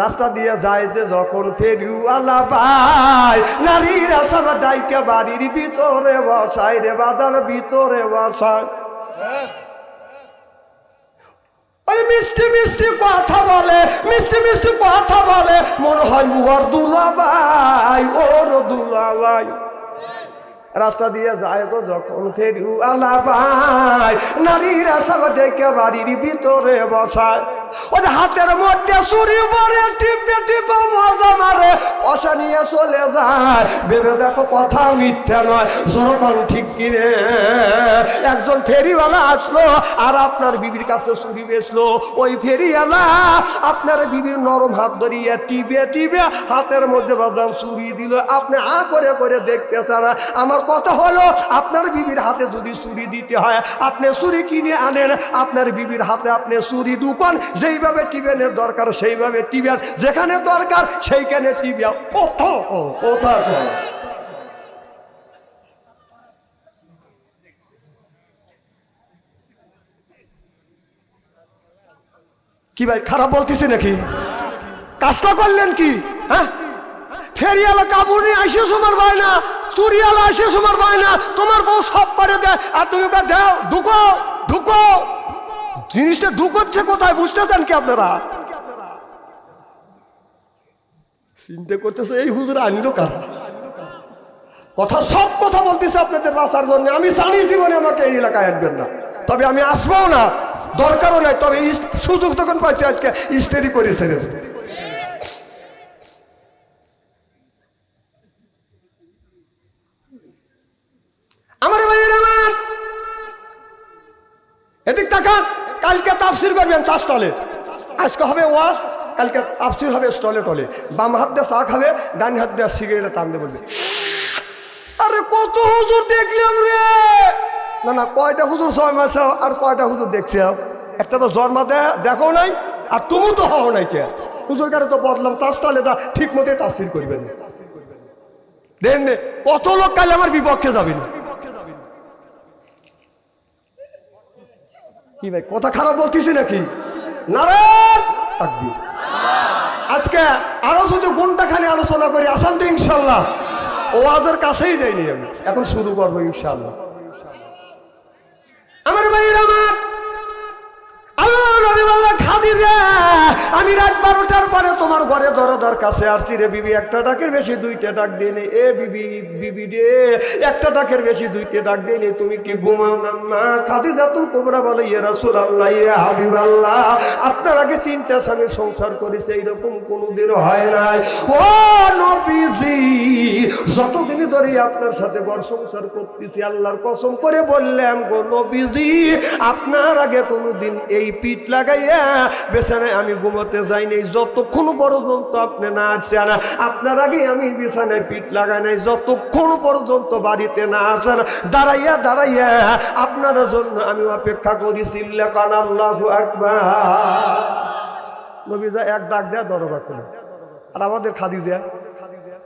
রাস্তা দিয়ে যায় যে যখন ফেরিওয়ালা ভাই নারীরা সব ডাইকে বাড়ির ভিতরে বসায় রে বাজার ভিতরে বসায়। ওই মিষ্টি মিষ্টি কথা বলে, মিষ্টি মিষ্টি কথা বলে, মনে হয় ওর দুলাবাই ওর দুলাভাই। রাস্তা দিয়ে যায় তো যখন ফেরিওয়ালা ভাই নারীরা সব ডেকে বাড়ির ভিতরে বসায়। ওই হাতের মধ্যে চুরি পরে টিপে টিপে মজা মারে, পয়সা নিয়ে চলে যায়। ভেবে দেখো কথা মিথ্যা নয় যেরকম ঠিক কিনে একজন ফেরিওয়ালা আসলো আর আপনার বিবির কাছে চুরি বেচলো। ওই ফেরিওয়ালা আপনার বিবির নরম হাত ধরিয়ে টিপে টিপে হাতের মধ্যে বাজান চুরি দিল। আপনি আ করে করে দেখতেছেন আমার কথা হলো? আপনার বিবির হাতে যদি চুরি দিতে হয়, আপনি চুরি কিনে আনেন। আপনার বিবির হাতে আপনি চুরি দোকান, যেইভাবে টিবেনের দরকার সেইভাবে টিবেন। যেখানে দরকার সেইখানে টিবে কোথা কোথা কি ভাই, খারাপ বলতেছি নাকি? কাজটা করলেন কি? হ্যাঁ? ফেরিয়ালা কাপড় নিয়ে আসিও তোমার ভাই না চুরিয়ালা তোমার তোমার বউ সব পারে দেয়, আর তুমি ওকে ঢুকো ঢুকো। জিনিসটা ঢুকোচ্ছে কোথায়, বুঝতেছেন কি আপনারা? চিন্তা করতেছে, এই হুজুর কার? কথা, সব কথা বলতেছে আপনাদের বাসার জন্য। আমি জানি জীবনে আমাকে এই এলাকায় আনবেন না। তবে আমি আসব না। দরকারও নাই। তবে সুযোগ তখন পাচ্ছি আজকে, ইস্তেরি করেছে রে। আমার ভাইয়ের আমার এদিক তাকান। কালকে তাফসির করবেন চা স্টলে। আজকে হবে ওয়াজ, কালকে তাফসির হবে স্টলে টলে। বাম হাত দিয়ে চা খাবে, ডান হাত দিয়ে সিগারেট টানতে বলবে আরে কত হুজুর দেখলাম রে! না না, কয়টা হুজুর ছয় মাসে আর কয়টা হুজুর দেখছি? একটা তো জন্মাতে দেখো নাই, আর তুমি তো হও নাই কে? হুজুর কারে তো বদলাম তার স্টলে তা ঠিক মতো তাফসির করবেন। দেন কত লোক কালে আমার বিপক্ষে যাবেন কি ভাই, কথা খারাপ বলতেছি নাকি? নারায়ণ আজকে আরও শুধু ঘন্টাখানে আলোচনা করি, আসান তো ইনশাল্লাহ। আজের কাছেই যাইনি আমি। এখন শুরু করব ইনশাল্লাহ। আমার আমার আল্লাহ নবী খাদিজা আমি রাত বারোটার পরে তোমার ঘরে দরদার কাছে আসছি রে বিবি, একটা ডাকের বেশি, দুইটা ডাক দিনে এ বিবি বিবি রে, একটা ডাকের বেশি, দুইটা ডাক দিনে তুমি কি ঘুমাও না? খাদিজা তুল কোবরা বলে ইয়ে রাসুল আল্লাহ ইয়ে হাবিব আল্লাহ আপনার আগে তিনটা স্বামী সংসার করেছে, এইরকম কোনোদিনও হয় নাই। ও নবীজি ধরে আপনার সাথে ঘর সংসার করতেছি, আল্লাহর কসম করে বললাম গো নবীজি, আপনার আগে কোনোদিন এই পিঠ লাগাইয়া, বেছানায় আমি ঘুমোতে যাইনি যতক্ষণ পর্যন্ত আপনি না আসছেন আপনার আগে আমি বিছানায় পিঠ লাগাই নাই, যতক্ষণ পর্যন্ত বাড়িতে না আসেন দাঁড়াইয়া দাঁড়াইয়া আপনার জন্য আমি অপেক্ষা করি নবীজা এক ডাক আমাদের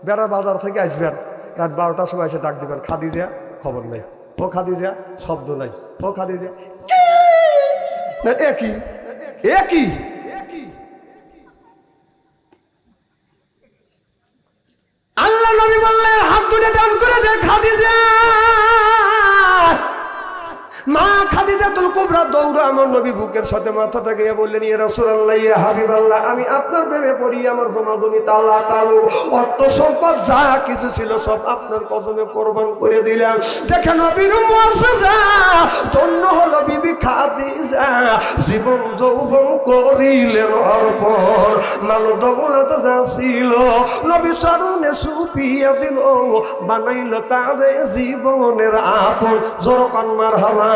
বেড়া বাজার থেকে আসবেন, রাত বারোটার সময় এসে ডাক দিবেন, খাদিজা, খবর নেই। ও খাদিজা, শব্দ নাই। ও খাদিজা একই একই আল্লাহ নবী বললেন, হাত দুটো ডান করে দে খাদিজা। মা খাদিজাতুল কুবরা দৌড় আমার নবী বুকের সাথে মাথাটা গিয়ে বললেন ইয়ে রাসূলুল্লাহ ইয়ে হাবিবাল্লাহ, আমি আপনার প্রেমে পড়ি, আমার জমাদনি তালা তালু অর্থ সম্পদ যা কিছু ছিল সব আপনার কদমে কোরবান করে দিলাম। দেখে নবীর মুআজ্জাজা ধন্য হলো বিবি খাদিজা। জীবন যৌবন করিলেন অর্পণ মানো দৌলত যা ছিল নবী চরণে সুপিয়া দিল, বানাইল তারে জীবনের আপন। জোরকান মার হাওয়া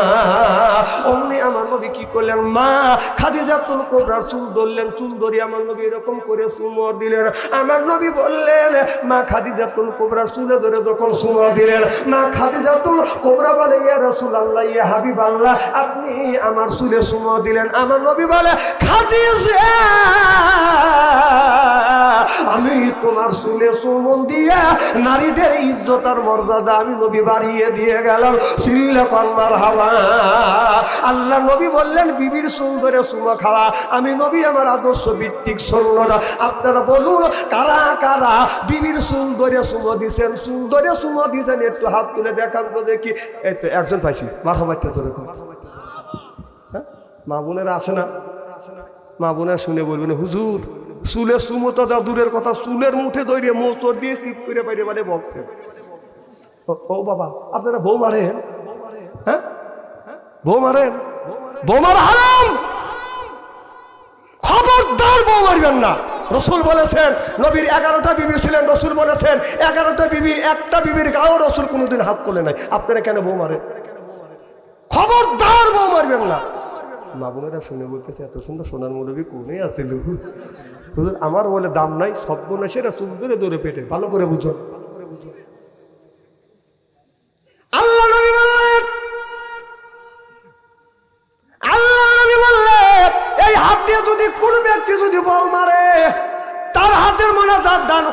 অমনি আমার নবী কি করলেন? মা, খাদিজাতুল কোবরার চুল ধরলেন, চুল ধরি আমার নবী এরকম করে সুমর দিলেন। আমার নবী বললেন, মা খাদিজাতুল কোবরা চুলে ধরে যখন সুমর দিলেন, মা খাদিজাতুল কোবরা বলে, ইয়া রসুল আল্লাহ ইয়া হাবিব আল্লাহ আপনি আমার চুলে সুমর দিলেন। আমার নবী বলে, খাদিজা! আমি তোমার চুলে সুমন দিয়ে নারীদের ইজ্জত আর মর্যাদা আমি নবী বাড়িয়ে দিয়ে গেলাম। সিল্লে কন্মার হাওয়া আল্লাহ নবী বললেন, বিবির সুন্দরে সুমা খাওয়া। আমি নবী, আমার আদর্শ ভিত্তিক সন্ন্যরা আপনারা বলুন, কারা কারা বিবির সুন্দরে সুমো দিছেন? সুন্দরে সুমো দিছেন, একটু হাত তুলে দেখান তো দেখি। এই তো একজন পাইছি। মাথা মারতে চলে মা বোনেরা আসে না? মা বোনেরা শুনে বলবেন, হুজুর চুলের সুমতো যা দূরের কথা, চুলের মুঠে দৌড়িয়ে মোচর দিয়ে সিপ করে বাইরে বাইরে বকছেন ও- বাবা, আপনারা বউ মারেন? হ্যাঁ? বউ মারেন? বউ মার হারাম! খবরদার বউ মারবেন না। রসুল বলেছেন, নবীর এগারোটা বিবি ছিলেন, রসুল বলেছেন, এগারোটা বিবি, একটা বিবির গায়েও রসুল কোনোদিন হাত তোলে নাই। আপনারা কেন বউ মারেন? খবরদার বউ মারবেন না। মা বোনেরা শুনে বলতেছে, এত সুন্দর সোনার মুরবি কোনে আছিল হুজুর, আমার বলে দাম নাই, সব বোন এসে চুল ধরে ধরে পেটে। ভালো করে বুঝো। আল্লাহ নবী বললেন, আল্লাহ নবী বললেন, এই হাত দিয়ে যদি কোন ব্যক্তি যদি বউ মারে, তার হাতের মনে যার দান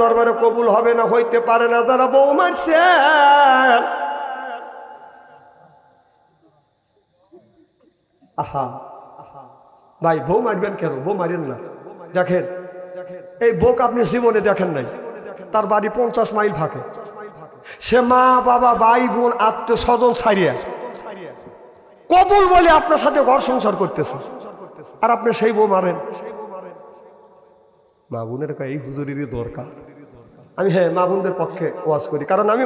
দরবারে কবুল হবে না, হইতে পারে না। যারা বউ মারছে, আহা ভাই বউ মারবেন কেন? বউ মারেন না। দেখেন, এই বোক আপনি জীবনে দেখেন নাই। তার বাড়ি পঞ্চাশ মাইল ফাঁকে। সে মা, বাবা, ভাই, বোন, আত্মীয় স্বজন ছাড়িয়ে কবুল বলে আপনার সাথে ঘর সংসার করতেছে। আর আপনি সেই বউ মারেন। মা বোনের এই হুজুরেরই দরকার। আমি হ্যাঁ মা বোনদের পক্ষে ওয়াজ করি। কারণ আমি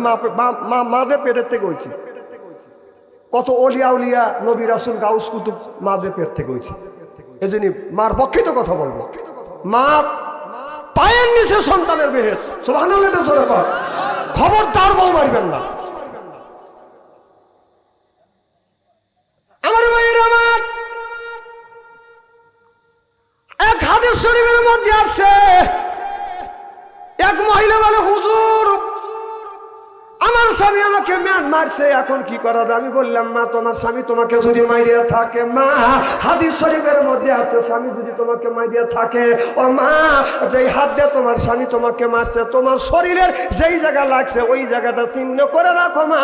মা মাদের পেটের থেকে হয়েছি। কত অলিয়া উলিয়া নবী রাসুল গাউস কুতুব মাদের পেট থেকে হয়েছে। এই জন্য মার পক্ষে তো কথা বলব। মা, পায়ের নিচে সন্তানের বেহেস। জোরে কর। খবরদার বউ মারবেন না। আমার ভাইয়ের আমার। এক হাদিস শরীফের মধ্যে আছে, এক মহিলা বলে, হুজুর আমার স্বামী আমাকে ম্যান মারছে, এখন কি করার আমি বললাম, মা, তোমার স্বামী তোমাকে যদি মাইরিয়া থাকে, মা, হাদিস শরীফের মধ্যে আছে, স্বামী যদি তোমাকে মাইরিয়া থাকে, ও মা, যেই হাত দিয়ে তোমার স্বামী তোমাকে মারছে, তোমার শরীরের যেই জায়গা লাগছে, ওই জায়গাটা চিহ্ন করে রাখো, মা।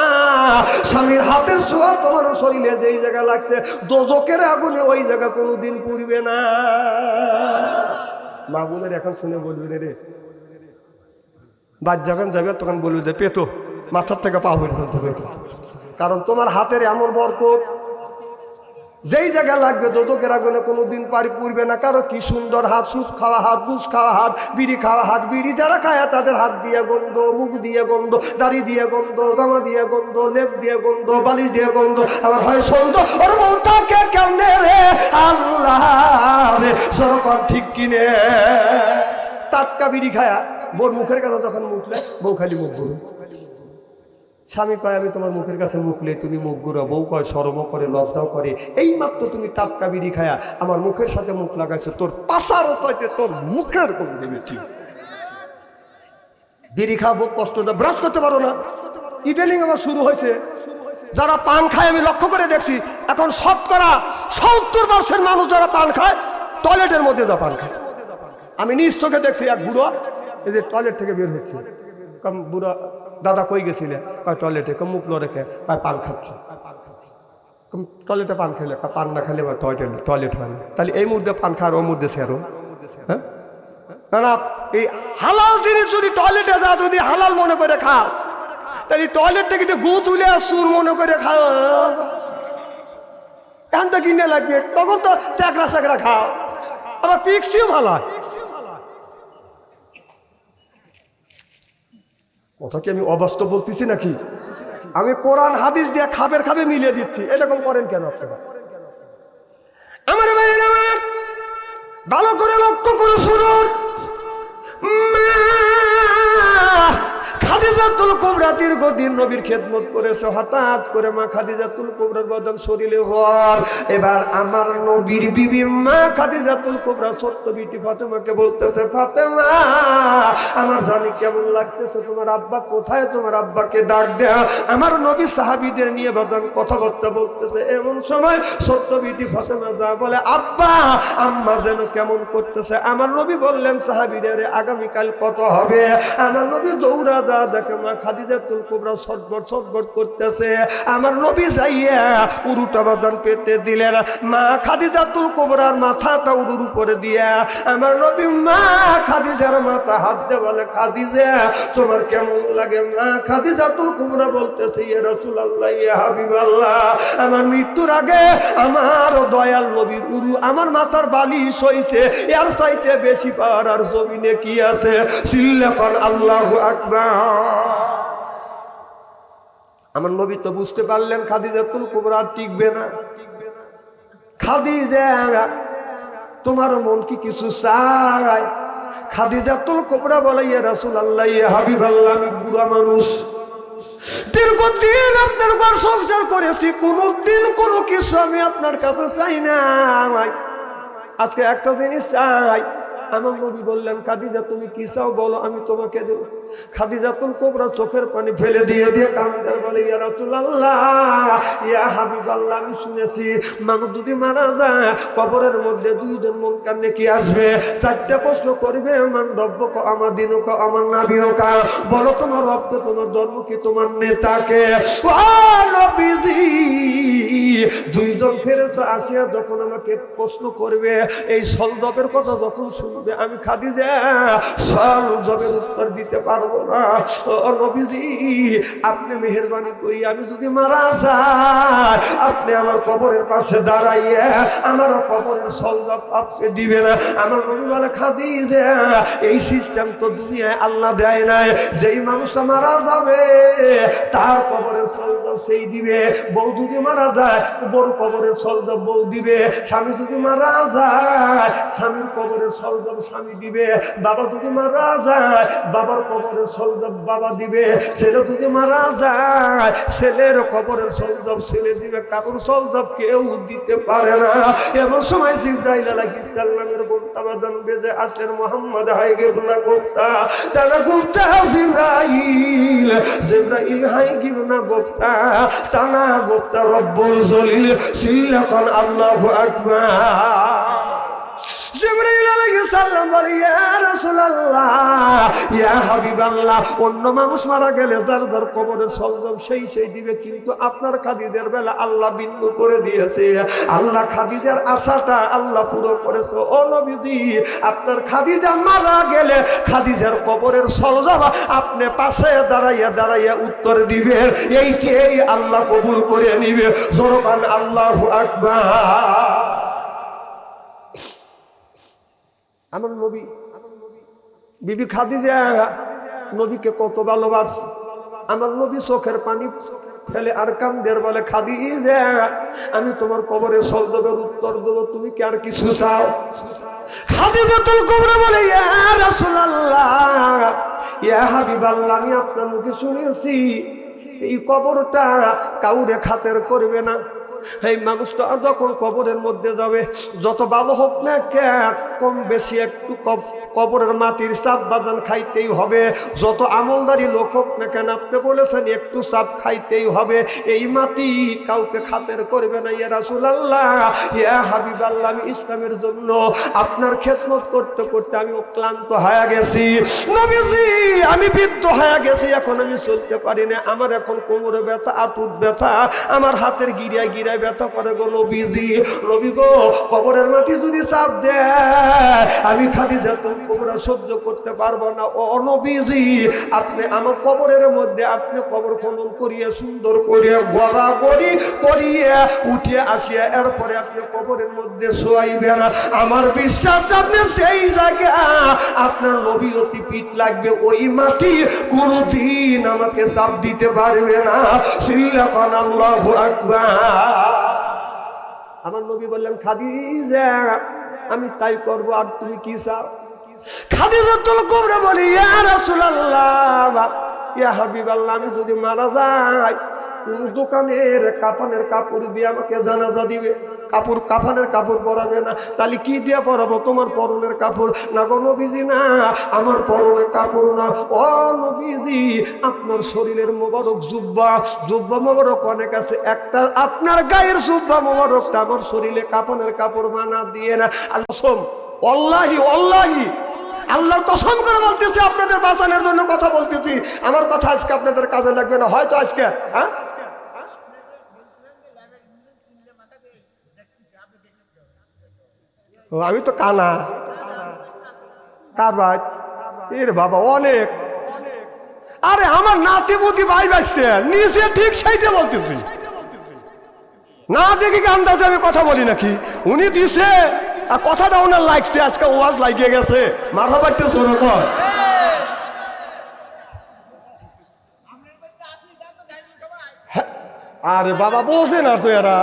স্বামীর হাতের ছোঁয়া তোমার শরীরে যেই জায়গা লাগছে দোজকের আগুনে ওই জায়গা কোনো দিন পুড়বে না। মা বোনের এখন শুনে বলবি রে বাদ যখন যাবে তখন বলবে যে, পেটো মাথার থেকে পা পর্যন্ত কারণ তোমার হাতের এমন বরকত, যেই জায়গা লাগবে দোদকের আগুনে কোনো দিন পারি পুরবে না। কারও কি সুন্দর হাত সুস খাওয়া হাত গুস খাওয়া হাত, বিড়ি খাওয়া হাত, বিড়ি যারা খায় তাদের হাত দিয়ে গন্ধ, মুখ দিয়ে গন্ধ, দাড়ি দিয়ে গন্ধ, জামা দিয়ে গন্ধ, লেপ দিয়ে গন্ধ, বালিশ দিয়ে গন্ধ আবার হয় সন্ধ ওর বউ তাকে কেমনে রে? আল্লাহ সরকর ঠিক কিনে। টাটকা বিড়ি খায়া, বোর মুখের কাছে যখন মুখলে বউ খালি মুখ গুরু স্বামী কয়, আমি তোমার মুখের কাছে মুখলে তুমি মুখ গুঁড়ো বউ কয় সরমও করে, লজ্জাও করে। এই মাত্র তুমি টাটকা বিড়ি খায়া আমার মুখের সাথে মুখ লাগাইছো, তোর পাশার সাইতে তোর মুখের কোন দেবেছি বিড়ি খাব কষ্টটা ব্রাশ করতে পারো না। ইদানিং আমার শুরু হয়েছে। যারা পান খায়, আমি লক্ষ্য করে দেখছি, এখন শতকরা সত্তর বর্ষের মানুষ যারা পান খায়, টয়লেটের মধ্যে যা পান খায়। আমি নিজ চোখে দেখছি এক বুড়ো, এই যে টয়লেট থেকে বের হচ্ছে। কম বুড়ো দাদা কই গেছিলে? কয়, টয়লেটে। কম মুখ রেখে কয়, পান খাচ্ছে। টয়লেটে পান খেলে। পান না খেলে টয়লেট টয়লেট হয় না। তাহলে এই মুহূর্তে পান খাওয়ার ও মুহূর্তে সেরো হ্যাঁ? না এই হালাল জিনিস যদি টয়লেটে যা যদি হালাল মনে করে খাও, তাহলে টয়লেট থেকে একটু গু তুলে সুর মনে করে খাও। এখন তো কিনে লাগবে। তখন তো স্যাকরা স্যাকরা খাও। আবার পিক্সিও ভালো হয়। কথা কি আমি অবাস্তব বলতেছি নাকি? আমি কোরআন, হাদিস দিয়ে খাবের খাবে মিলিয়ে দিচ্ছি। এরকম করেন কেন আপনারা আমার ভাইয়ের আমার, ভালো করে লক্ষ্য করে শুনুন। খাদিজাতুল নবীর খেদমত করেছে, হঠাৎ করে মা খাদিজাতুল বদন শরীরে এবার আমার নবীর বিবি মা খাদিজাতুল সত্য বিটি ফাতেমাকে বলতেছে, ফাতেমা, আমার জানি কেমন লাগতেছে, তোমার আব্বা কোথায়? তোমার আব্বাকে ডাক দেয়া। আমার নবী সাহাবীদের নিয়ে বাদান কথাবার্তা বলতেছে, এমন সময় সত্য বিটি ফাতেমা যা বলে, আব্বা, আম্মা যেন কেমন করতেছে? আমার নবী বললেন, সাহাবিদের আগামীকাল কত হবে? আমার নবী দৌড়া যা দেখে মা খাদিজাতুল কুবরা সটবট সটবট করতেছে। আমার নবী যাইয়া উরুটা বাদান পেতে দিলেন। মা খাদিজাতুল কুবরার মাথাটা উরুর উপরে দিয়া, আমার নবী, মা খাদিজার মাথা হাত দিয়ে বলে, খাদিজা, তোমার কেমন লাগে মা? খাদিজাতুল কুবরা বলতেছে, ইয়া রাসূলুল্লাহ, ইয়া হাবিবাল্লাহ, আমার মৃত্যুর আগে আমার দয়াল নবীর উরু, আমার মাথার বালিশ হইছে। এর চাইতে বেশি পাওয়ার আর জমিনে কি আছে? সিল্লাকান আল্লাহু আকবার। আমার নবী তো বুঝতে পারলেন খাদিজাতুল কুবরা টিকবে না। খাদিজা, তোমার মন কি কিছু চায়? খাদিজাতুল কুবরা বলে, ইয়া রাসূলুল্লাহ, ইয়া হাবিবাল্লাহ, আমি বুড়া মানুষ। দীর্ঘদিন আপনার ঘর সংসার করেছি, কোনোদিন কোনো কিছু আমি আপনার কাছে চাই না। আজকে একটা জিনিস চাই আমার নবী বললেন, খাদিজা, তুমি কি চাও? বলো, আমি তোমাকে দেব। খাদিজা তুল কোবরা চোখের পানি ফেলে দিয়ে দিয়ে কামিদার বলে, ইয়া ইয়া আমি শুনেছি মানুষ যদি মারা যায়, কবরের মধ্যে দুইজন আসবে। প্রশ্ন করবে, আমার রব্ব ক আমার দিন ক আমার নাবিও কা বলো, তোমার তোমার ধর্ম কি, তোমার নেতাকে? দুইজন ফেরেশতা আসিয়া যখন আমাকে প্রশ্ন করবে, এই সলজবের কথা যখন শুনবে আমি খাদিজা সলজবের উত্তর দিতে পারব না। আপনি মেহরবানি করি, আমি যদি মারা যাই, আপনি আমার কবরের পাশে দাঁড়াইয়া আমার কবরের সলজব আপনি দিবে না। আমার নবী বলে, খাদিজা, এই সিস্টেম তো দুনিয়ায় আল্লাহ দেয় নাই। যেই মানুষটা মারা যাবে, তার কবরের সলজব সেই দিবে। বউ যদি মারা যায় বড় কবরের সলজব বউ দিবে। স্বামী যদি মারা যায়, স্বামীর কবরের সলজব স্বামী দিবে, বাবা যদি মারা যায়, বাবার কবরের সলজব বাবা দিবে, ছেলে যদি মারা যায়, ছেলের কবরের সলজব ছেলে দিবে, কারোর সলজব কেউ দিতে পারে না। এমন সময় জিব্রাইল আলাইহিস সালামের গোপ্তা বাদন মোহাম্মদ গেবনা গোপ্তা। তারা গোপ্তা জিব্রাইল জিব্রাইল হাই গেবনা গোপ্তা। তানা গোপ্তা রব্বুল জলিল, সিল্লাকান আল্লাহু আকবার। অন্য মানুষ মারা গেলে যার যার কবরে সলজম সেই সেই দিবে, কিন্তু আপনার খাদিদের বেলা আল্লাহ বিন্দু করে দিয়েছে। আল্লাহ খাদিজার আশাটা আল্লাহ পুরো করেছে। ও নবীজি, আপনার খাদিজা মারা গেলে খাদিজার কবরের সলজম আপনি পাশে দাঁড়াইয়া দাঁড়াইয়া উত্তর দিবেন। এইকেই আল্লাহ কবুল করে নিবে। জোরকান আল্লাহ আকবার। আমার নবী, বিবি খাদিজা নবীকে কত ভালোবাসে। আমার নবী চোখের পানি ফেলে আর কান্দের বলে, খাদিজা, আমি তোমার কবরে সলদবের উত্তর দেব, তুমি কি আর কিছু চাও? আমি আপনার মুখে শুনেছি, এই কবরটা কাউরে খাতের করবে না। এই মানুষটা যখন কবরের মধ্যে যাবে, যত ভালো হোক না কে কম বেশি একটু কবরের মাটির চাপ বাদান খাইতেই হবে। যত আমলদারি লোক হোক না কেন, আপনি বলেছেন একটু চাপ খাইতেই হবে। এই মাটি কাউকে খাতের করবে না, ইয়া রাসূলুল্লাহ, ইয়া হাবিবাল্লাহ, আমি ইসলামের জন্য আপনার খেদমত করতে করতে আমি ক্লান্ত হয়ে গেছি। আমি বৃদ্ধ হয়ে গেছি, এখন আমি চলতে পারি না। আমার এখন কোমরে ব্যথা আতুত ব্যথা, আমার হাতের গিরায় গিরায় ব্যথা করে গো নবীজি। নবী গো, কবরের মাটি যদি চাপ দেয়, আমি খালি যেত কবরা সহ্য করতে পারব না। ও নবীজি, আপনি আমার কবরের মধ্যে, আপনি কবর খনন করিয়ে, সুন্দর করিয়ে গড়া করিয়ে উঠে আসিয়া, এরপরে আপনি কবরের মধ্যে শোয়াইবেন। আমার বিশ্বাস আপনি সেই জায়গা আপনার নবী অতি পিঠ লাগবে, ওই মাটি কোনোদিন আমাকে চাপ দিতে পারবে না। সিল্লাকান আল্লাহু আমার নবী বললেন, খাদিজা, আমি তাই করব, আর তুমি কি চাও? খাদিজা তুল কবরে বলি, ইয়া রাসূলুল্লাহ। ইয়া হাবিব আল্লাহ, আমি যদি মারা যাই, তুমি দোকানের কাফানের কাপড় দিয়ে আমাকে জানাজা দিবে। কাপড় কাফানের কাপড় পরাবে না, তাহলে কি দিয়ে পরাবো? তোমার পরনের কাপড়? না গো নবীজি, না, আমার পরনের কাপড় না। ও নবীজি, আপনার শরীরের মোবারক জুব্বা জুব্বা মোবারক অনেক আছে। একটা আপনার গায়ের জুব্বা মোবারকটা আমার শরীরে কাপনের কাপড় বানা দিয়ে না। আল্লাহ অল্লাহি অল্লাহি আল্লাহর কসম করে বলতেছি আপনাদের বাঁচানোর জন্য কথা বলতেছি। আমার কথা আজকে আপনাদের কাজে লাগবে না। হয়তো আজকে হ্যাঁ? ও, আমি তো কানা। কার ভাই? এর বাবা অনেক। আরে আমার নাতি বুতি ভাই বাঁচতে নিজে ঠিক সেইটা বলতেছি। না দেখি আন্দাজে আমি কথা বলি নাকি? উনি দিছে আর কথাটা ওনার লাগছে, আজকে ওয়াজ লাগিয়ে গেছে। মাথা বাড়তে জোর কর আরে বাবা বোঝে না তো এরা।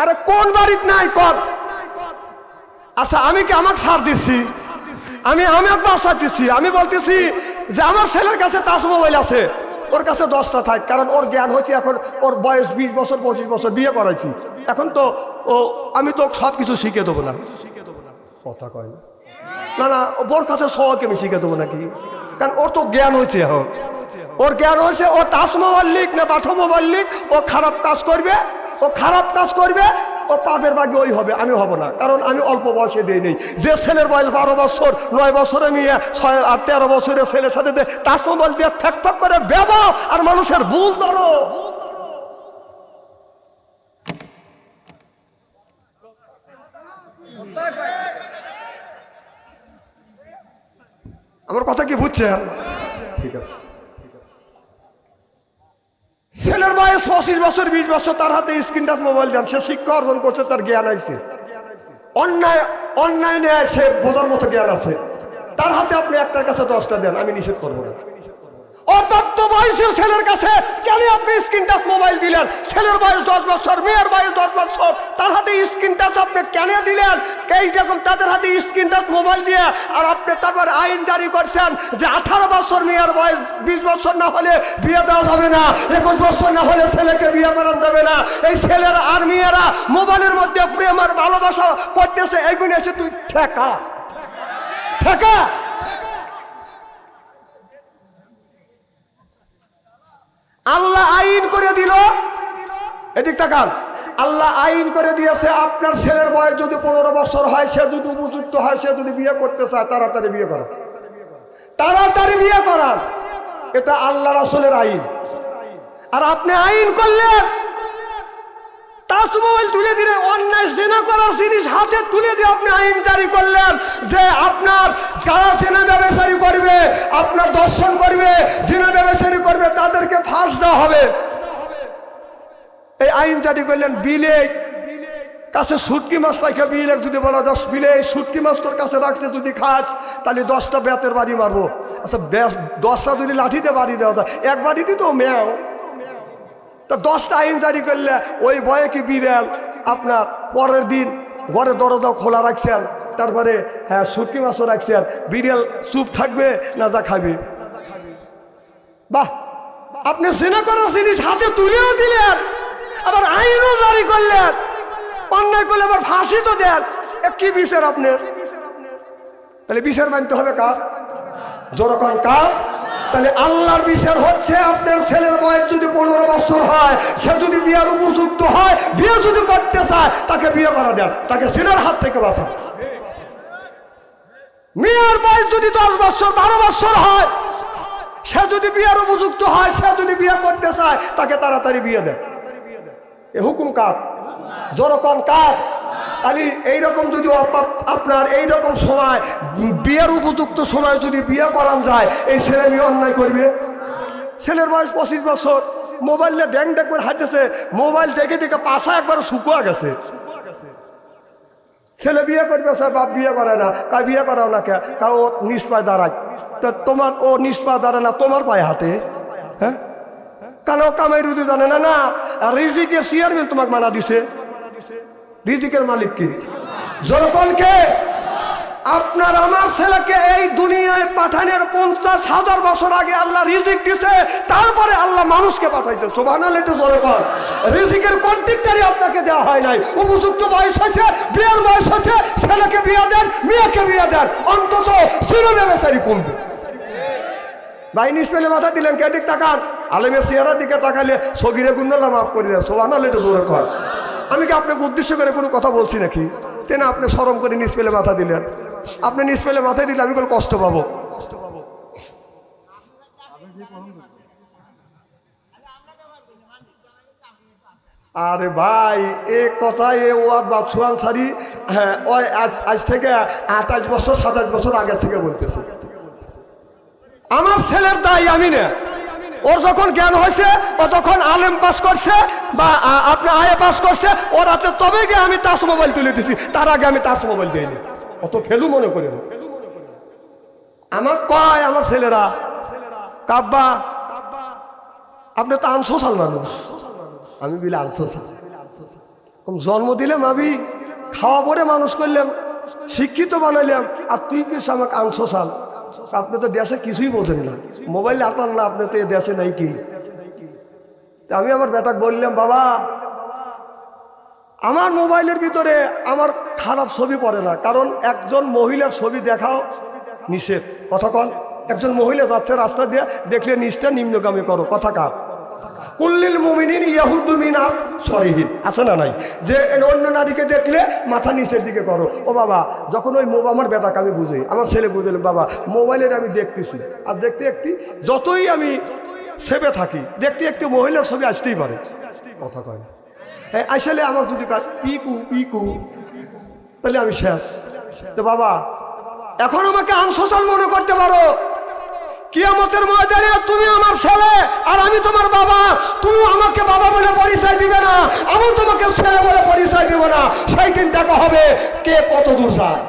আরে কোন বাড়িত নাই কর আচ্ছা আমি কি আমাকে সার দিচ্ছি আমি আমি এক বাসা দিচ্ছি আমি বলতেছি যে আমার ছেলের কাছে টাচ মোবাইল আছে। ওর কাছে দশটা থাক, কারণ ওর জ্ঞান হচ্ছে এখন ওর বয়স বিশ বছর, পঁচিশ বছর, বিয়ে করাইছি। এখন তো ও, আমি তো সব কিছু শিখে দেবো না। কথা কয় না। না না, ওর কাছে সবাইকে আমি শিখে দেবো নাকি? কারণ ওর তো জ্ঞান হয়েছে এখন। ওর জ্ঞান হয়েছে, ও লিখ না পাঠো মোবাইল লিখ ও খারাপ কাজ করবে, ও খারাপ কাজ করবে ও পাপের বাগে ওই হবে, আমি হব না। কারণ আমি অল্প বয়সে দিই নেই। যে ছেলের বয়স বারো বছর, নয় বছরে মেয়ে, ছয় আর তেরো বছরের ছেলের সাথে টাচ মোবাইল দিয়ে ফ্যাক ফ্যাক করে বেবা আর মানুষের ভুল ধরো। আমার কথা কি বুঝছে ঠিক আছে। ছেলের বয়স পঁচিশ বছর, বিশ বছর, তার হাতে স্ক্রিন টাচ মোবাইল দেন। সে শিক্ষা অর্জন করছে, তার জ্ঞান আছে অন্যায় অন্যায় নেয় সে বোঝার মতো জ্ঞান আছে। তার হাতে আপনি একটার কাছে দশটা দেন, আমি নিষেধ করব না। অপ্রাপ্ত বয়সের ছেলের কাছে কেন আপনি স্ক্রিন টাচ মোবাইল দিলেন? ছেলের বয়স দশ বছর, মেয়ের বয়স দশ বছর, তার হাতে স্ক্রিন টাচ আপনি কেন দিলেন? এই রকম তাদের হাতে স্ক্রিন টাচ মোবাইল দিয়ে আর আপনি তারপর আইন জারি করছেন যে আঠারো বছর মেয়ের বয়স, বিশ বছর না হলে বিয়ে দেওয়া যাবে না, একুশ বছর না হলে ছেলেকে বিয়ে করানো যাবে না। এই ছেলেরা আর মেয়েরা মোবাইলের মধ্যে প্রেম আর ভালোবাসা করতেছে এইগুলো এসে তুই ঠেকা। ঠেকা? আল্লাহ আইন করে দিল। এদিক তাকান। আল্লাহ আইন করে দিয়েছে, আপনার ছেলের বয়স যদি পনেরো বছর হয়, সে যদি উপযুক্ত হয়, সে যদি বিয়ে করতে চায়, তাড়াতাড়ি বিয়ে করার তাড়াতাড়ি বিয়ে করার এটা আল্লাহ রাসুলের আইন। আর আপনি আইন করলেন। টাচ দিলে জিনিস হাতে তুলে আপনি আইন করলেন যে আপনার করবে, আপনার দর্শন করবে করবে, তাদেরকে ফাঁস দেওয়া হবে। এই আইন করলেন কাছে সুটকি মাছ রাখে বিলে, যদি বলা দশ বিলে সুটকি মাছ তোর কাছে রাখছে, যদি খাস, তাহলে দশটা বেতের বাড়ি মারবো। আচ্ছা দশটা যদি লাঠিতে বাড়ি দেওয়া এক বাড়িতে তো মেয়াও। তা দশটা আইন জারি করলে ওই ভয়ে কি বিড়াল আপনার পরের দিন ঘরে দরজা খোলা রাখছেন, তারপরে হ্যাঁ সুটকি মাছও রাখছেন, বিড়াল চুপ থাকবে না যা খাবে। বাহ! আপনি সিনে করার জিনিস হাতে তুলেও দিলেন, আবার আইনও জারি করলেন, অন্যায় করলে আবার ফাঁসি তো দেন। কি বিচার আপনার? তাহলে বিচার মানতে হবে কার? যখন কার? তাহলে আল্লাহর বিচার হচ্ছে আপনার ছেলের বয়স যদি পনেরো বছর হয়, সে যদি বিয়ের উপযুক্ত হয়, বিয়ে যদি করতে চায়, তাকে বিয়ে করা দেন, তাকে ছেলের হাত থেকে বাঁচান। মেয়ের বয়স যদি দশ বছর, বারো বছর হয়, সে যদি বিয়ের উপযুক্ত হয়, সে যদি বিয়ে করতে চায়, তাকে তাড়াতাড়ি বিয়ে দেয় এ হুকুম কার? জনকন কার? আলি, এইরকম যদি আপনার এই রকম সময়, বিয়ের উপযুক্ত সময় যদি বিয়ে করান যায়, এই ছেলে মেয়ে অন্যায় করবে? ছেলের বয়স পঁচিশ বছর, মোবাইলে ড্যাং ড্যাং করে হাঁটতেছে, মোবাইল দেখে দেখে পাশা একবার শুকুয়া গেছে। ছেলে বিয়ে করবে, স্যার, বাপ বিয়ে করে না, কার বিয়ে করাও না কে? কার ও নিজ পায়ে দাঁড়ায়। তো তোমার ও নিজ পায়ে দাঁড়ায় না, তোমার পায়ে হাঁটে। হ্যাঁ? কেন কামাই রুদি জানে না? না, রিজিকের মিল তোমাকে মানা দিছে। রিজিকের মালিক কি? জনগণকে আপনার আমার ছেলেকে এই দুনিয়ায় পাঠানোর পঞ্চাশ হাজার বছর আগে আল্লাহ রিজিক দিছে, তারপরে আল্লাহ মানুষকে পাঠাইছে। সোভান একটু জোরে কর রিজিকের কন্ট্রাক্টারই আপনাকে দেওয়া হয় নাই। উপযুক্ত বয়স হয়েছে, বিয়ের বয়স হয়েছে, ছেলেকে বিয়ে দেন, মেয়েকে বিয়ে দেন, অন্তত বেচারি কমবে ভাই মাথা দিলেন কে? আলেমের চেহারার দিকে তাকালে সগিরে গুন্ডলা মাফ করে দেন। সোভান একটু জোরে কর আমি কি আপনাকে উদ্দেশ্য করে কোনো কথা বলছি নাকি? তেনা আপনি সরম করে নিষ্পেলে মাথা দিলেন। আপনি নিষ্পেলে মাথায় দিলে আমি কোনো কষ্ট পাবো? আরে ভাই, এ কথায় এ ওয়াদ বাদশু সারি হ্যাঁ ওই আজ আজ থেকে আঠাশ বছর, সাতাশ বছর আগের থেকে বলতেছে। আমার ছেলের দায় আমি না। ওর যখন জ্ঞান হয়েছে, ও তখন আলেম পাস করছে বা আপনার আয়ে পাস করছে ওর হাতে তবে গিয়ে আমি টাচ মোবাইল তুলে দিছি। তার আগে আমি টাচ মোবাইল দিইনি। অত ফেলু মনে করি না। আমার কয় আমার ছেলেরা, কাব্বা, আপনি তো আনসোশাল মানুষ। আমি বিলে আনসোশাল। জন্ম দিলাম আমি, খাওয়া পরে মানুষ করলাম, শিক্ষিত বানাইলাম, আর তুই কি আমাকে আনসোশাল? আপনি তো দেশে কিছুই বোঝেন না। মোবাইলে আতান না, আপনি তো এ দেশে নাই কি? আমি আমার বেটাক বললাম, বাবা, আমার মোবাইলের ভিতরে আমার খারাপ ছবি পড়ে না, কারণ একজন মহিলার ছবি দেখাও নিষেধ। কথা কন, একজন মহিলা যাচ্ছে রাস্তা দিয়ে, দেখলে নিচটা নিম্নগামী করো, কথা কার কুল্লিল মুমিনিন ইয়াহুদ্দু মিনার সরিহীন। আছে না নাই? যে অন্য নারীকে দেখলে মাথা নিচের দিকে করো। ও বাবা, যখন ওই মোবা আমার বেটাকে আমি বুঝি, আমার ছেলে বুঝলাম বাবা, মোবাইলের আমি দেখতেছি। আর দেখতে একটি, যতই আমি সেবে থাকি, দেখতে একটি মহিলার ছবি আসতেই পারে। কথা কয় না। হ্যাঁ আসলে আমার যদি কাজ পিকু পিকু তাহলে আমি শেষ। তো বাবা, এখন আমাকে আনসোচাল মনে করতে পারো। কিয়ামতের ময়দানে তুমি আমার ছেলে আর আমি তোমার বাবা। তুমি আমাকে বাবা বলে পরিচয় দিবে না। আমি তোমাকে ছেলে বলে পরিচয় দিব না। সেই দিন দেখা হবে কে কত দূর যায়।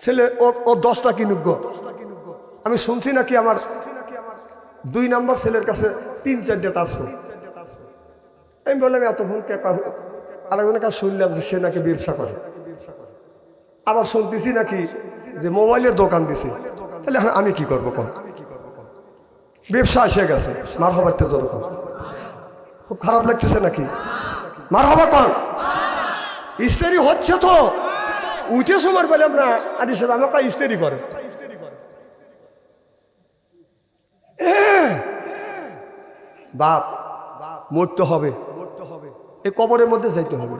ছেলে ওর ওর দশটা কিনুক। আমি শুনছি নাকি আমার দুই নম্বর ছেলের কাছে তিন চারটে টাচফোন আমি বললাম এত ভুল কে পাবো আরেকজনের কাছে শুনলাম যে সে নাকি ব্যবসা করে। আবার শুনতেছি নাকি যে মোবাইলের দোকান দিছে। তাহলে এখন আমি কি করব কন? ব্যবসা এসে গেছে মার হবার তো জোর কন। খুব খারাপ লাগতেছে নাকি? মার হবা কন? ইস্তেরি হচ্ছে তো। উঠে সময় বললাম না। আদি সাহেব আমাকে ইস্তেরি করে। বাপ, মরতে হবে। মরতে হবে এই কবরের মধ্যে যাইতে হবে।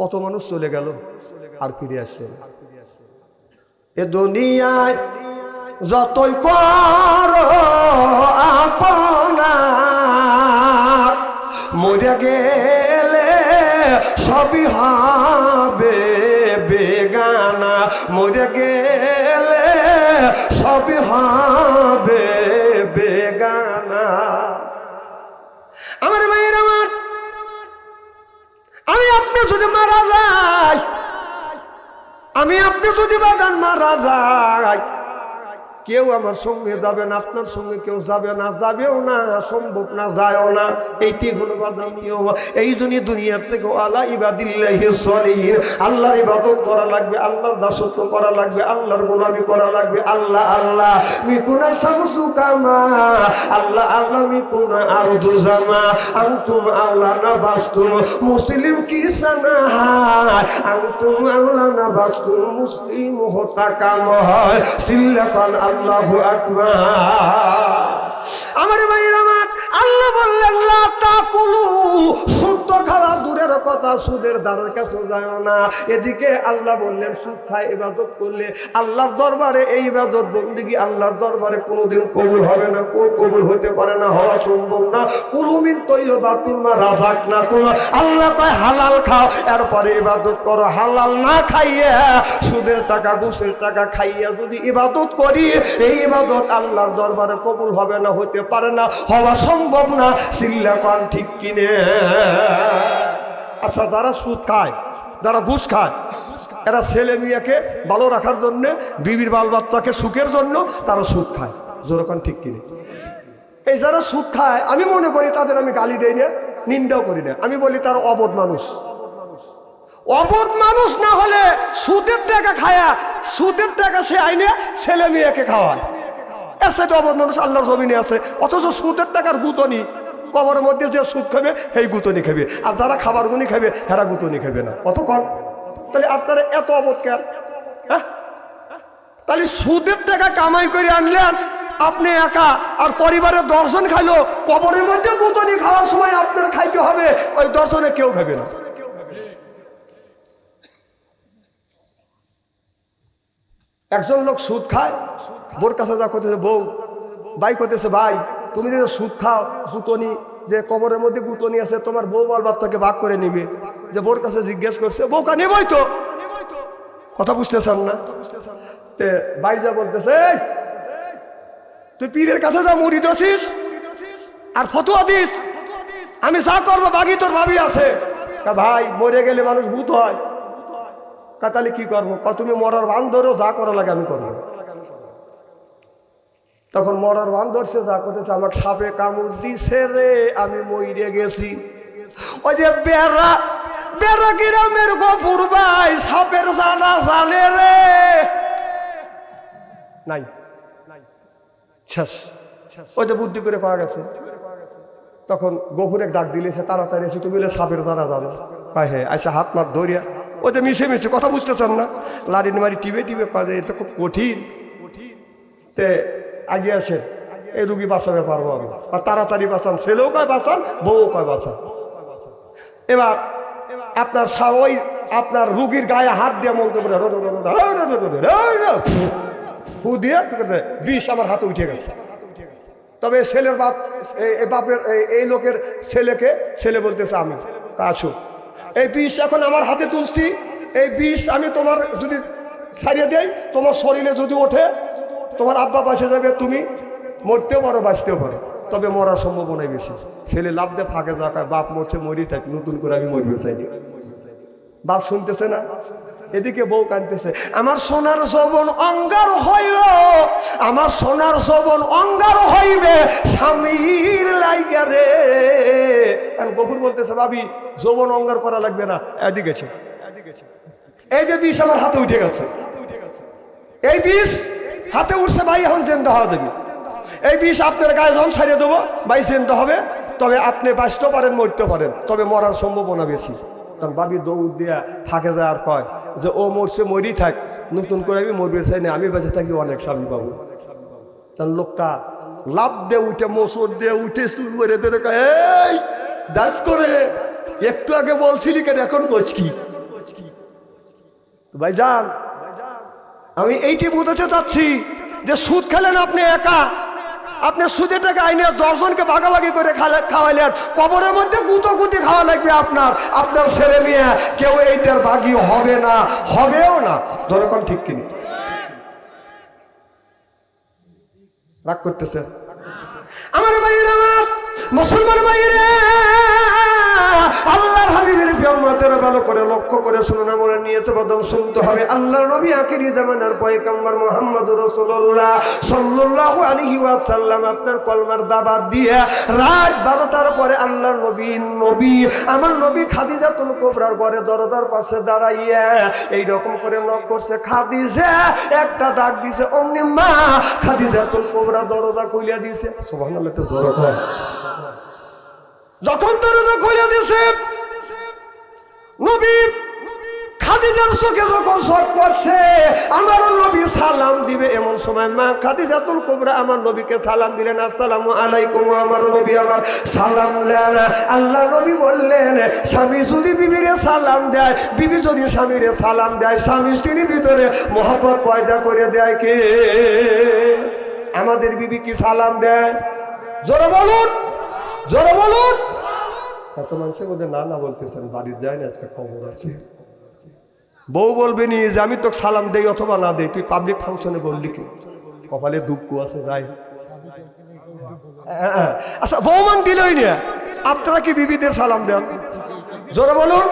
কত মানুষ চলে গেল? আর ফিরে আসছে না। এ দুনিয়ায় যতই কর আপনার, মরে গেলে সবই হবে বেগানা মরে গেলে সবই হবে আমি আপনি যদি বাগান মারা যাই কেউ আমার সঙ্গে যাবে না, আপনার সঙ্গে কেউ যাবে না, যাবেও না, সম্ভব না, যায়ও না। এইটি হলো বাদানীয় এই জন্য দুনিয়ার থেকে আল্লাহ ইবাদিল্লাহি আল্লাহর ইবাদত করা লাগবে, আল্লাহর দাসত্ব করা লাগবে, আল্লাহর গোলামি করা লাগবে, আল্লাহ আল্লাহ মিকুনা শামসু কামা, আল্লাহ আল্লাহ মিকুনা আরদু জামা, আনতুম আল্লাহ না বাস্তুম মুসলিম কি সানা, আনতুম আল্লাহ না বাস্তুম মুসলিম হতা কাম হয় সিল্লাকান আল্লাহু আকবার। আমার ভাইয়ের আমার আল্লাহ বললেন লা তাকুলু খাওয়া দূরের কথা, সুদের দ্বারের কাছে যায় না। এদিকে আল্লাহ বললেন, সুদ খায়, ইবাদত করলে আল্লাহর দরবারে এই ইবাদত বন্দিগি আল্লাহর দরবারে কোনোদিন কবুল হবে না কোন কবুল হতে পারে না, হওয়া সম্ভব না। কুলুমিন তৈল বা তুলমা রাজাক না কোনো আল্লাহ কয়, হালাল খাও, এরপরে ইবাদত করো। হালাল না খাইয়ে সুদের টাকা, ঘুষের টাকা খাইয়া যদি ইবাদত করি, এই ইবাদত আল্লাহর দরবারে কবুল হবে না হতে পারে না, হওয়া সম্ভব না। সিল্লা পান ঠিক কিনে আচ্ছা যারা সুদ খায়, যারা ঘুষ খায়, এরা ছেলে মেয়েকে ভালো রাখার জন্য, বিবির বাল বাচ্চাকে সুখের জন্য তারা সুদ খায়। যেরকম ঠিক কিনে? এই যারা সুদ খায়, আমি মনে করি তাদের আমি গালি দেই না, নিন্দাও করি না। আমি বলি তার অবধ মানুষ। অবধ মানুষ না হলে সুদের টাকা খায়া, সুদের টাকা সে আইনে ছেলে মেয়েকে খাওয়ায়। এর সাথে অবধ মানুষ আল্লাহর জমিনে আছে। অথচ সুদের টাকার গুতনি কবরের মধ্যে যে সুদ খাবে, সেই গুতনি খাবে। আর যারা খাবার গুনি খাবে তারা গুতনি খাবে না। কত কম। তাহলে আপনারা এত অবোধ কেন হ্যাঁ? তাহলে সুদের টাকা কামাই করে আনলেন, আপনি একা, আর পরিবারের দর্শন খাইলো, কবরের মধ্যে গুতনি খাওয়ার সময় আপনার খাইতে হবে, ওই দর্শনে কেউ খাবে না। একজন লোক সুদ খায়, বোর কাছে যা করতেছে বউ, ভাই করতেছে ভাই তুমি যে সুদ খাও, গুতনি, যে কবরের মধ্যে গুতনি আছে, তোমার বউ বাল বাচ্চাকে ভাগ করে নিবে। যে বোর কাছে জিজ্ঞেস করছে, বউ কা নেবই তো? কথা বুঝতেছেন না? তে যা বলতেছে তুই পীরের কাছে যা মুড়ি দছিস আর ফতুয়া দিস, আমি যা করব বাকি তোর ভাবি আছে। ভাই, মরে গেলে মানুষ ভূত হয়। তাহলে কি করব? তুমি মরার বান ধরো যা করা লাগে আমি করব। তখন মরার বান ধরছে, যা করতেছে, আমাকে সাপে কামড় দিছে রে, আমি মইরে গেছি। ওই যে বেড়া বেড়া গ্রামের গপুর ভাই সাপের জানা জানে রে। নাই শেষ। ওই যে বুদ্ধি করে পাওয়া গেছে। তখন গফুরে ডাক দিলেছে তাড়াতাড়ি এসে, তুমি সাপের দ্বারা জানো। হ্যাঁ হ্যাঁ আচ্ছা হাত মাত ধরিয়া। ওই যে মিশে মিশে কথা বুঝতেছেন না। লারিন মারি টিপে টিপে পাওয়া যায়, এটা খুব কঠিন। তে আগে আসেন এই রুগী বাঁচাতে পারব আমি আর তাড়াতাড়ি বাঁচান ছেলেও কয় বাঁচান বউও কয় বাঁচান এবার আপনার সবাই আপনার রুগীর গায়ে হাত দিয়ে মলতে পারে ফু দিয়ে বিষ আমার হাতে উঠে গেছে তবে ছেলের বাপ এই- বাপের এই- লোকের ছেলেকে ছেলে বলতেছে আমি আসো এই বিষ এখন আমার হাতে তুলছি এই বিষ আমি তোমার যদি ছাড়িয়ে দেই তোমার শরীরে যদি ওঠে তোমার আব্বা বাঁচে যাবে, তুমি মরতেও পারো, বাঁচতেও পারো। তবে মরার সম্ভাবনাই বেশি। ছেলে লাভ দিয়ে ফাঁকে যাকায় বাপ মরছে মরি থাক, নতুন করে আমি মরবে চাইনি বাপ শুনতেছে না? এদিকে বউ কানতেছে আমার সোনার যৌবন অঙ্গার হইল, আমার সোনার যৌবন অঙ্গার হইবে, স্বামীর লাইগা রে। গফুর বলতেছে, ভাবি, যৌবন অঙ্গার করা লাগবে না, এদিকে। এই যে বিষ আমার হাতে উঠে গেছে। এই বিষ হাতে উঠছে ভাই এখন জেন্দা হওয়া দেবে। এই বিষ আপনার গায়ে যখন ছাড়িয়ে দেবো ভাই জেন্দা হবে। তবে আপনি বাঁচতে পারেন মরতে পারেন। তবে মরার সম্ভাবনা বেশি। কারণ বাবি দৌড় দিয়া ফাঁকে যায় আর কয় যে ও মরছে মরি থাক। নতুন করে আমি মরবে চাই না আমি বেঁচে থাকি অনেক স্বামী পাবো তার লোকটা লাভ দিয়ে উঠে মোসর দিয়ে উঠে চুল মেরে কয়, এই যাস করে। একটু আগে বলছিলি কেন এখন কোচ কি? ভাই যান। আমি এইটি বুঝাতে চাচ্ছি যে সুদ খেলেন আপনি একা। আপনি সুদের টাকা আইনে দশজনকে ভাগাভাগি করে খাওয়াইলেন। কবরের মধ্যে গুঁতো গুঁতি খাওয়া লাগবে আপনার। আপনার ছেলে মেয়ে, কেউ এইটার ভাগি হবে না, হবেও না। যেরকম ঠিক কিনি? রাগ করতেছে। আমার ভাইয়ের আমার, মুসলমান ভাইয়েরা। আল্লাহর হাবিবের প্রিয়মাতের ভালো করে লক্ষ্য করে শুনুন, আমলে নিয়েছে বদল শুনতে হবে। আল্লাহর নবী আখিরি জামানার পয়গম্বর মুহাম্মদ রাসূলুল্লাহ সাল্লাল্লাহু আলাইহি ওয়াসাল্লাম আপনার কলমার দাবাত দিয়ে রাত 12টার পরে আল্লাহর নবী নবী, আমার নবী খাদিজাতুল কুবরার ঘরে দরজার পাশে দাঁড়াইয়া এই রকম করে নক করছে, খাদিজা, একটা ডাক দিছে, অমনি মা খাদিজাতুল কুবরা দরজা খুলে দিছে। তো জোরে যখন দরজা খুলে দিছে নবী খাদিজার চোখে যখন শখ করছে আমারও নবী সালাম দিবে এমন সময়, মা খাদিজাতুল কুবরা, আমার নবীকে সালাম দিলেন, আসসালামু আলাইকুম, আমার নবী আমার সালাম দেন। আল্লাহ নবী বললেন, স্বামী যদি বিবিরে সালাম দেয়, বিবি যদি স্বামীরে সালাম দেয়, স্বামী স্ত্রীর ভিতরে মহব্বত পয়দা করে দেয় কে? আমাদের বিবি কি সালাম দেয়? জোরে বলুন জোরে বলুন। এত মানুষের মধ্যে না না বলতেছেন বাড়ির যায় না আজকে খবর আছে বউ বলবে নি যে আমি তো সালাম দেই অথবা না দেই তুই পাবলিক ফাংশনে বললি কি কপালে দুঃখ আছে যাই হ্যাঁ, হ্যাঁ। আচ্ছা বৌমান দিলই না আপনারা কি বিবিদের সালাম দেন জোরে বলুন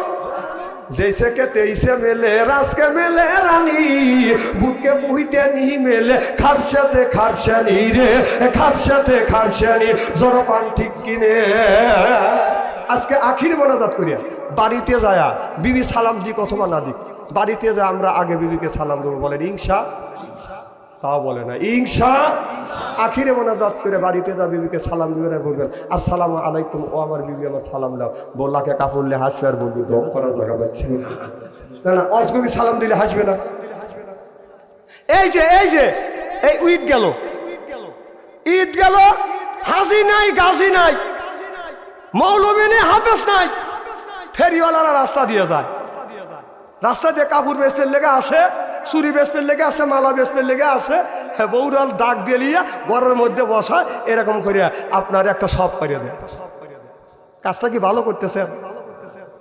जैसे के तैसे मेले रास के मेले रानी बुके बुहिते नहीं मेले खापसाते खापसानी रे खापसाते खापसानी জোর পান ঠিক কিনে আজকে আখির মোনাজাত করিয়া বাড়িতে যায়া বিবি সালাম দিক অথবা না দিক, বাড়িতে যা আমরা আগে বিবিকে সালাম দেবো বলেন ইংসা তাও বলে না ইংসা আখিরে মোনাজাত করে বাড়িতে যা বিবিকে সালাম দিবেন আর বলবেন, আসসালামু আলাইকুম, ও আমার বিবি, আমার সালাম দাও। বললাকে কাপড়লে হাসবে আর বলবি, দম করার জায়গা পাচ্ছি না। না অজগবি সালাম দিলে হাসবে না। এই যে এই যে, এই ঈদ গেল। ঈদ গেল। হাজি নাই, গাজি নাই। মৌলবী নেই হাফেজ নাই। ফেরিওয়ালারা রাস্তা দিয়ে যায়। রাস্তা দিয়ে কাপড় বেসপের লেগে আসে, চুরি বেসপের লেগে আসে, মালা বেসপের লেগে আসে। বৌরাল ডাক দিয়ে ঘরের মধ্যে বসা এরকম করিয়া আপনার একটা সব করিয়া দেয়। কাজটা কি ভালো করতেছেন?